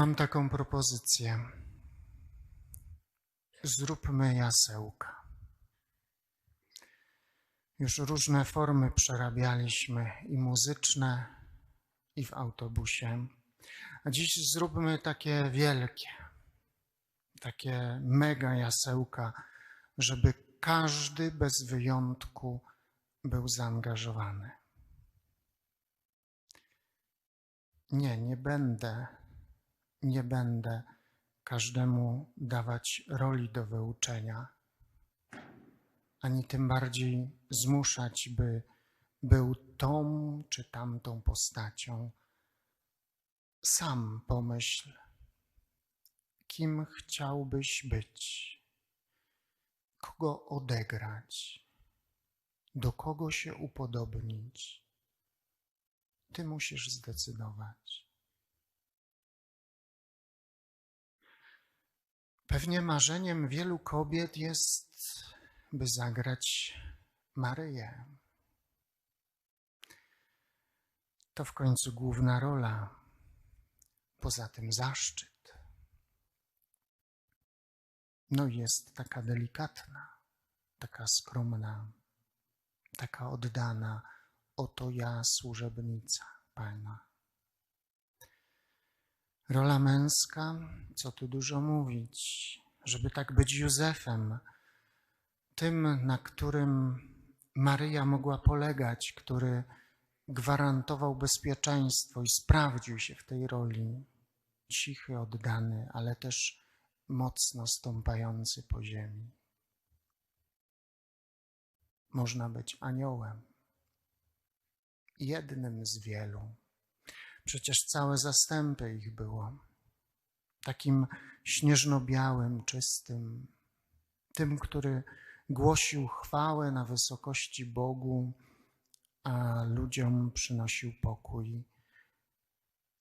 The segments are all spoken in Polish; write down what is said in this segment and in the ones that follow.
Mam taką propozycję. Zróbmy jasełka. Już różne formy przerabialiśmy i muzyczne, i w autobusie. A dziś zróbmy takie wielkie, takie mega jasełka, żeby każdy bez wyjątku był zaangażowany. Nie, nie będę, nie będę każdemu dawać roli do wyuczenia, ani tym bardziej zmuszać, by był tą czy tamtą postacią. Sam pomyśl, kim chciałbyś być, kogo odegrać, do kogo się upodobnić. Ty musisz zdecydować. Pewnie marzeniem wielu kobiet jest, by zagrać Maryję. To w końcu główna rola, poza tym zaszczyt. No jest taka delikatna, taka skromna, taka oddana. Oto ja, służebnica Pana. Rola męska, co tu dużo mówić, żeby tak być Józefem, tym, na którym Maryja mogła polegać, który gwarantował bezpieczeństwo i sprawdził się w tej roli. Cichy, oddany, ale też mocno stąpający po ziemi. Można być aniołem, jednym z wielu. Przecież całe zastępy ich było. Takim śnieżno-białym, czystym, tym, który głosił chwałę na wysokości Bogu, a ludziom przynosił pokój.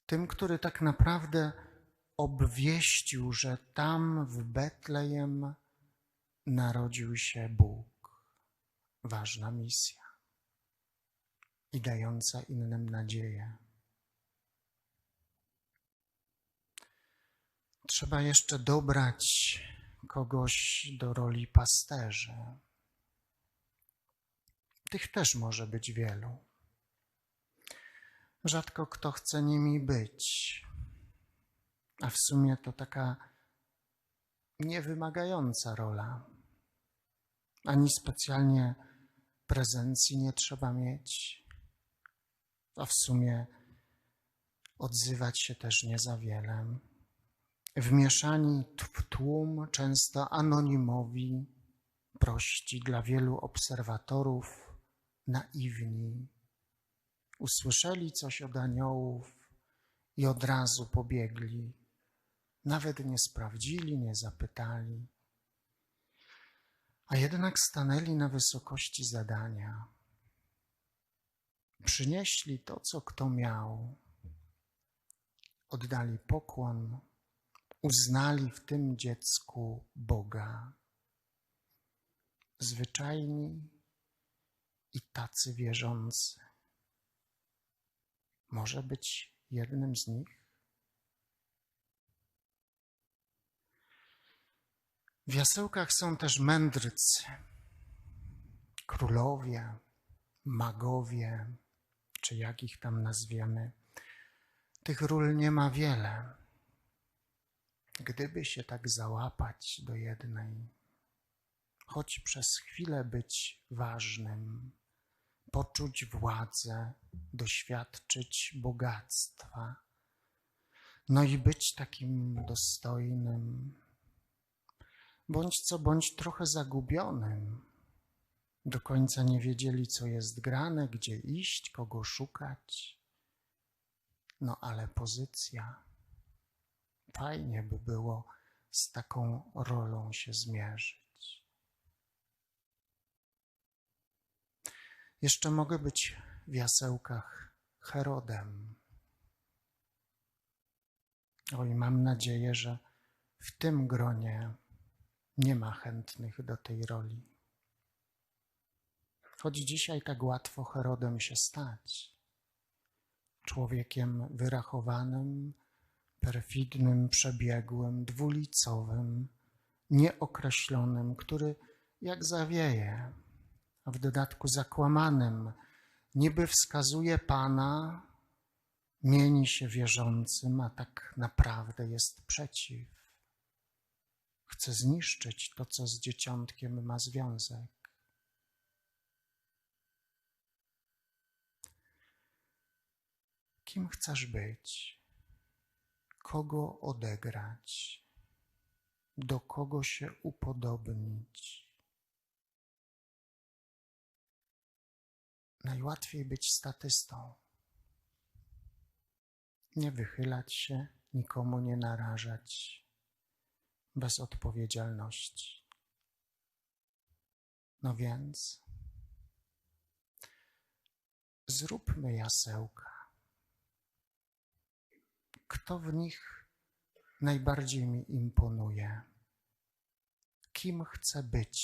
Tym, który tak naprawdę obwieścił, że tam w Betlejem narodził się Bóg. Ważna misja i dająca innym nadzieję. Trzeba jeszcze dobrać kogoś do roli pasterzy. Tych też może być wielu. Rzadko kto chce nimi być, a w sumie to taka niewymagająca rola. Ani specjalnie prezencji nie trzeba mieć, a w sumie odzywać się też nie za wiele. Wmieszani w tłum, często anonimowi, prości dla wielu obserwatorów, naiwni. Usłyszeli coś od aniołów i od razu pobiegli. Nawet nie sprawdzili, nie zapytali. A jednak stanęli na wysokości zadania. Przynieśli to, co kto miał. Oddali pokłon, uznali w tym dziecku Boga. Zwyczajni i tacy wierzący. Może być jednym z nich? W jasełkach są też mędrcy, królowie, magowie, czy jak ich tam nazwiemy. Tych ról nie ma wiele. Gdyby się tak załapać do jednej, choć przez chwilę być ważnym, poczuć władzę, doświadczyć bogactwa, no i być takim dostojnym, bądź co bądź trochę zagubionym. Do końca nie wiedzieli, co jest grane, gdzie iść, kogo szukać. No ale pozycja. Fajnie by było z taką rolą się zmierzyć. Jeszcze mogę być w jasełkach Herodem. Oj, mam nadzieję, że w tym gronie nie ma chętnych do tej roli. Choć dzisiaj tak łatwo Herodem się stać. Człowiekiem wyrachowanym, perfidnym, przebiegłym, dwulicowym, nieokreślonym, który jak zawieje, a w dodatku zakłamanym, niby wskazuje Pana, mieni się wierzącym, a tak naprawdę jest przeciw. Chce zniszczyć to, co z dzieciątkiem ma związek. Kim chcesz być? Kogo odegrać? Do kogo się upodobnić? Najłatwiej być statystą. Nie wychylać się, nikomu nie narażać, bez odpowiedzialności. No więc zróbmy jasełka. Kto w nich najbardziej mi imponuje? Kim chcę być?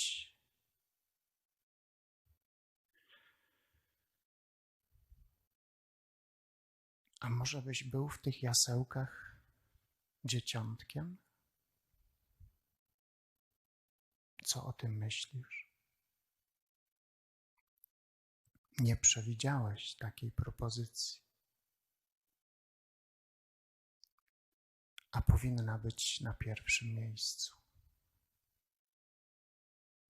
A może byś był w tych jasełkach dzieciątkiem? Co o tym myślisz? Nie przewidziałeś takiej propozycji. A powinna być na pierwszym miejscu.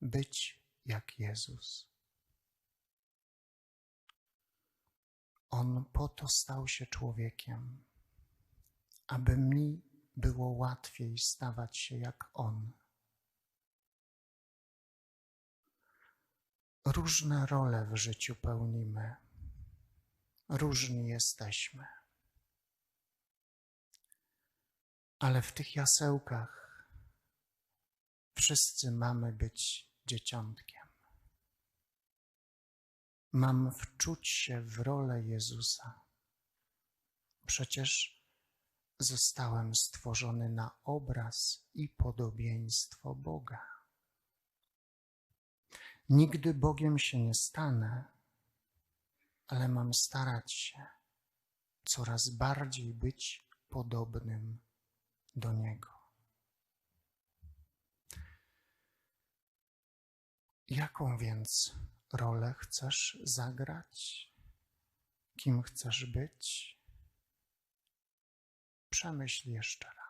Być jak Jezus. On po to stał się człowiekiem, aby mi było łatwiej stawać się jak On. Różne role w życiu pełnimy, różni jesteśmy, ale w tych jasełkach wszyscy mamy być dzieciątkiem. Mam wczuć się w rolę Jezusa. Przecież zostałem stworzony na obraz i podobieństwo Boga. Nigdy Bogiem się nie stanę, ale mam starać się coraz bardziej być podobnym do Niego. Jaką więc rolę chcesz zagrać? Kim chcesz być? Przemyśl jeszcze raz.